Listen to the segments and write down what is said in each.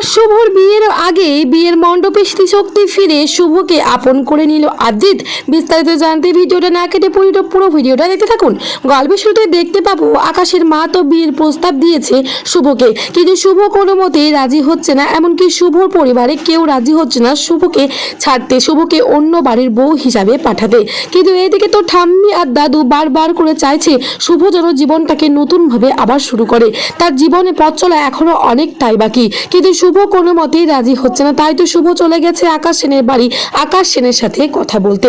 আর শুভর বিয়ের আগে বিয়ের মণ্ডপে স্মৃতিশক্তি ফিরে শুভকে আপন করে নিল আদিত। বিস্তারিত জানতে ভিডিওটা না কেটে পুরো পুরো ভিডিওটা দেখতে থাকুন। গল্পের শুরুতে দেখতে পাবো, আকাশের মা তো বিয়ের প্রস্তাব দিয়েছে শুভকে। কিন্তু শুভ কোনো মতেই রাজি হচ্ছে না, এমনকি শুভর পরিবারে কেউ রাজি হচ্ছে না শুভকে ছাড়তে, শুভকে অন্য বাড়ির বউ হিসাবে পাঠাতে। কিন্তু এদিকে তো ঠাম্মি আর দাদু বারবার করে চাইছে শুভ যেন জীবনটাকে নতুনভাবে আবার শুরু করে। তার জীবনে পথ চলা এখনও অনেকটাই বাকি। কিন্তু শুভ কোনো মতেই রাজি হচ্ছে না। তাই তো শুভ চলে গেছে আকাশ সেনের বাড়ি। আকাশ সেনের সাথে কথা বলতে।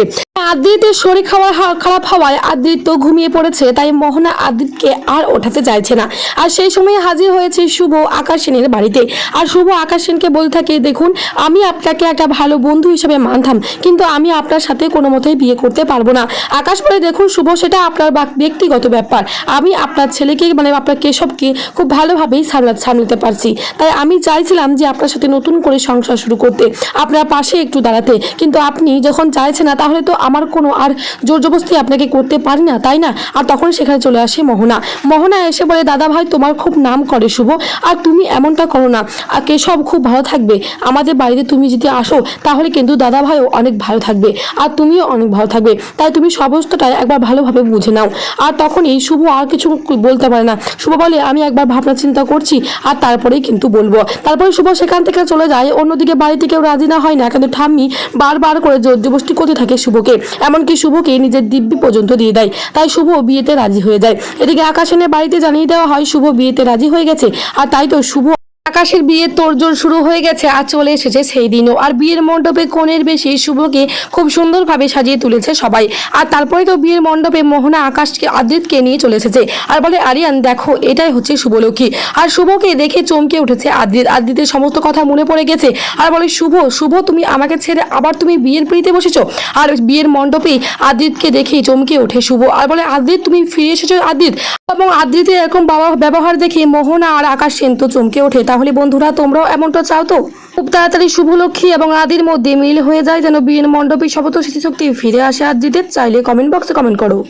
আদিত্যের শরীর খাওয়া খারাপ হওয়ায় আদিত্য ঘুমিয়ে পড়েছে, তাই মোহনা আদিত্যকে আর ওঠাতে চাইছে না। আর সেই সময় হাজির হয়েছে শুভ আকাশ সেনের বাড়িতে। আর শুভ আকাশ সেনকে বলতে থাকে, দেখুন, আমি আপনাকে একটা ভালো বন্ধু হিসেবে মানতাম, কিন্তু আমি আপনার সাথে কোনো মতেই বিয়ে করতে পারব না। আকাশ বলে, দেখুন শুভ, সেটা আপনার ব্যক্তিগত ব্যাপার। আমি আপনার ছেলেকে মানে আপনার কেশবকে খুব ভালোভাবেই সামলা সামলাতে পারছি। তাই আমি চাইছিলাম যে আপনার সাথে নতুন করে সংসার শুরু করতে। আপনার পাশে একটু দাঁড়াতে। কিন্তু আপনি যখন চাইছেন না, তাহলে তো আমার কোনো আর জোর জবস্তি আপনাকে করতে পারি না, তাই না? আর তখন সেখানে চলে আসে মোহনা। মোহনা এসে বলে, দাদা ভাই, তোমার খুব নাম করে, শুভ। আর তুমি এমনটা করো না। আর কেশব খুব ভালো থাকবে। আমাদের বাড়িতে তুমি যদি আসো, তাহলে কিন্তু দাদা ভাইও অনেক ভালো থাকবে। আর তুমিও অনেক ভালো থাকবে। তাই তুমি সমস্তটাই একবার ভালোভাবে বুঝে নাও। আর তখন এই শুভ আর কিছু বলতে পারে না। শুভ বলে, আমি একবার ভাবনা চিন্তা করছি, আর তারপরেই কিন্তু বলব। তারপরে শুভ সেখান থেকে চলে যায়। অন্যদিকে বাড়িতে কেউ রাজি না হয় না, কিন্তু ঠাম্মি বারবার করে জোর জবস্তি করতে থাকে শুভকে। এমনকি শুভকে নিজের দিব্যি পর্যন্ত দিয়ে দেয়। তাই শুভ বিয়েতে রাজি হয়ে যায়। এদিকে আকাশনের বাড়িতে জানিয়ে দেওয়া হয়, শুভ বিয়েতে রাজি হয়ে গেছে, আর তাই তো শুভ আকাশের বিয়ের তোড়জোড় শুরু হয়ে গেছে আর চলে এসেছে সেই দিনও। আর বিয়ের মণ্ডপে কোণের বেশি শুভকে খুব সুন্দরভাবে সাজিয়ে তুলেছে সবাই। আর তারপরে তো বিয়ের মণ্ডপে মোহনা, আকাশকে আদিতকে নিয়ে চলে এসেছে। আর বলে, আরিয়ান, দেখো, এটাই হচ্ছে শুভলক্ষ্মী। আর শুভকে দেখে চমকে উঠেছে আদিত। আদিতের সমস্ত কথা মনে পড়ে গেছে। আর বলে, শুভ শুভ, তুমি আমাকে ছেড়ে আবার তুমি বিয়ের পিড়িতে বসেছো? আর বিয়ের মণ্ডপে আদিতকে দেখেই চমকে ওঠে শুভ। আর বলে, আদিত, তুমি ফিরে এসেছ, আদিত? এবং আদিতের এরকম বাবা ব্যবহার দেখে মোহনা আর আকাশ সেন তো চমকে ওঠে। তাহলে বন্ধুরা, তোমরাও এমনটা চাও তো? খুব তাড়াতাড়ি শুভলক্ষ্মী এবং আদির মধ্যে মিল হয়ে যায় যেন বিয়ের মণ্ডপে শপথ স্মৃতিশক্তি ফিরে আসে আদিতের চাইলে কমেন্ট বক্সে কমেন্ট করো।